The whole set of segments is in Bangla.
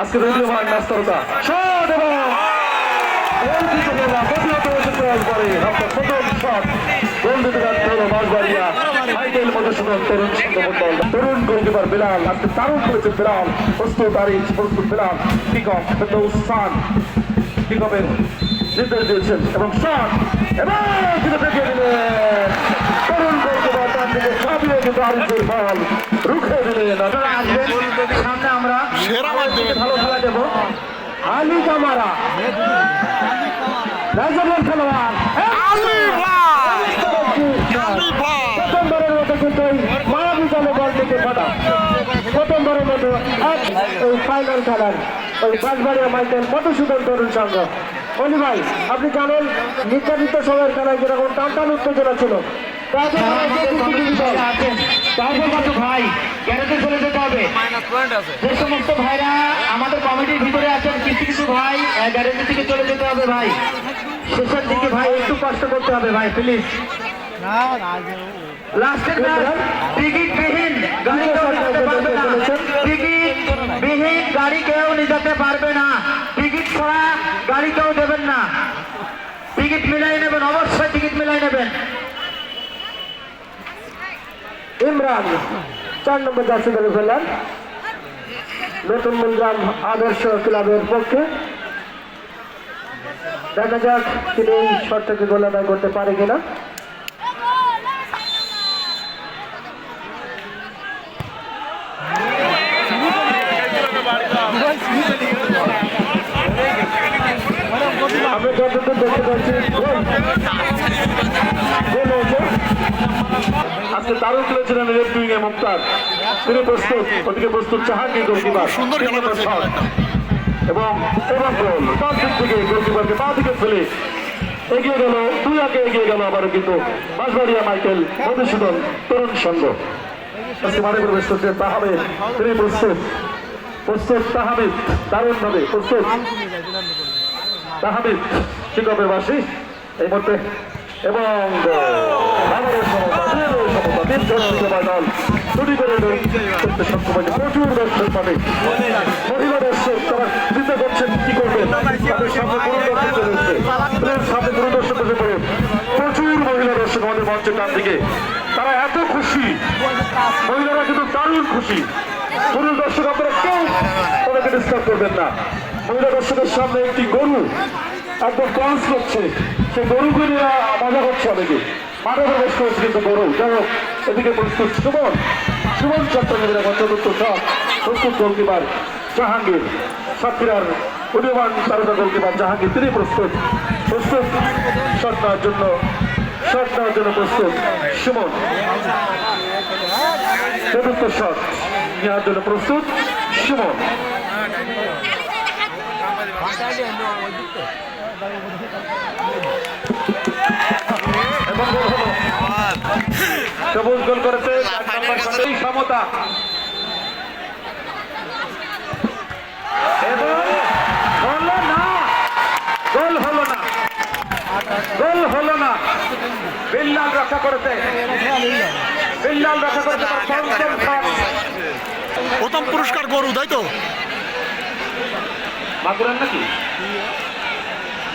আজকে ম্যাচ তারকা শট এবং গোল দিতে গেলাম প্রতিহত হয়েছে প্রয়াস করে আপনার প্রথম শট। গোল দিতে প্রস্তুত আরিজ প্রস্তুত বিলাল। পিক অফ ফেরদৌসান পিক অফের নির্দেশ দিয়েছেন। এবং শট। এবং তিনি দেখিয়ে আরিজের বল রুখে দিলেন সামনে আমরা ভালো খেলা দেবো। আলী কামারা রাজাবের খেলোয়াড়! প্রথমবারের মতো কিন্তু এই মায়াবী দলে বল থেকে ফাটা প্রথমবারের মতো এক ওই ফাইনাল খেলার ওই বাঁশবাড়িয়া মাইকেল মধুসূদন তরুণ সংঘ। অলি ভাই আপনি জানেন নির্ধারিত সময়ের খেলায় যেরকম টান টান উত্তেজনা ছিল ভাই? গ্যারেজে চলে যেতে হবে। যে সমস্ত ভাইরা আমাদের কমিটির ভিতরে আছেন কিছু কিছু ভাই। গ্যারেজের দিকে চলে যেতে হবে ভাই। শেষের দিকে ভাই একটু কষ্ট করতে হবে ভাই প্লিজ লাস্টের টিকিট বিহীন গাড়ি কেউ নিতে পারবে না। টিকিট বিহীন গাড়ি কেউ নিতে পারবে না। টিকিট ছাড়া গাড়ি কেউ দেবেন না। টিকিট মিলাই নেবেন অবশ্যই টিকিট মিলাই নেবেন। ইমরান, চার নম্বর জার্সি ধরে ফেললেন নতুন মন্দিরাম আদর্শ ক্লাবের পক্ষে। দেখা যাক তিনি এই শটটাকে গোল করতে পারে কিনা। আমি যতদূর দেখতে পাচ্ছি আজকে দারুণ খেলেছিলেন লেফট উইং এ মুক্তার। তিনি প্রস্তুত ওদিকে প্রস্তুত জাহাঙ্গীর গোলকিপার এবং এবং গোল দিক থেকে গোলকিপারকে বাঁ দিকে ফেলে এগিয়ে গেল দুই আগে এগিয়ে গেল আবারও কিন্তু বাঁশবাড়িয়া মাইকেল মধুসূদন তরুণ সংঘ। আজকে মাঠে প্রবেশ করছেন তাহামেদ তিনি প্রস্তুত। প্রস্তুত তাহামিদ দারুণভাবে প্রস্তুত। তাহামিদ ঠিক হবে বাসী এই মুহূর্তে। এবং প্রচুর দর্শক মহিলা দর্শক তারা করবেন? সামনে প্রচুর মহিলা দর্শক তারা এত খুশি। মহিলারা কিন্তু খুশি। পুরুষ করবেন না। মহিলা দর্শকের সামনে একটি গরু একদম ক্লাস করছে। সেই নিয়ে মজা করছে অনেকে। মাঠে প্রবেশ করেছে কিন্তু গরু যাই এদিকে প্রস্তুত সুমন। সুমন চট্টগ্রামের এখন চতুর্থ শট প্রস্তুত গোলকিপার জাহাঙ্গীর। সাতক্ষীরার উদীয়মান তারকা গোলকিপার জাহাঙ্গীর। তিনি প্রস্তুত। প্রস্তুত। শট নেওয়ার জন্য শট নেওয়ার জন্য এবং গোল হলো সবুজ গোল করেছে সমতা হলো না গোল হলো না গোল হলো না বিল্লাল রক্ষা করেছে বিল্লাল রক্ষা করেছে প্রথম পুরস্কার গরু তাই তো মাগুরান নাকি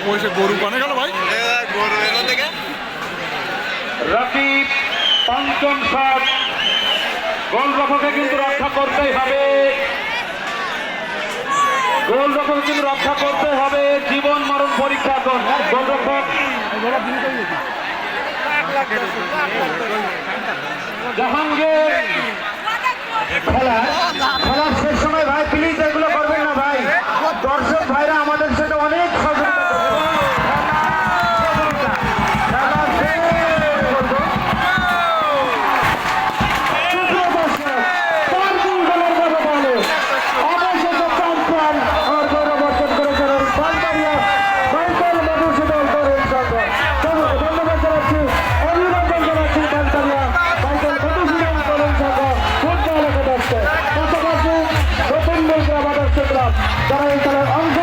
ওই সে গরু কানে গেল ভাই রাকিব পঞ্চম শট গোলরক্ষকে কিন্তু রক্ষা করতেই হবে। গোলরক্ষক কিন্তু রক্ষা করতে হবে। জীবন মরণ পরীক্ষা গোল- গোলরক্ষক জাহাঙ্গীর। খেলা। Tara, tara. Ang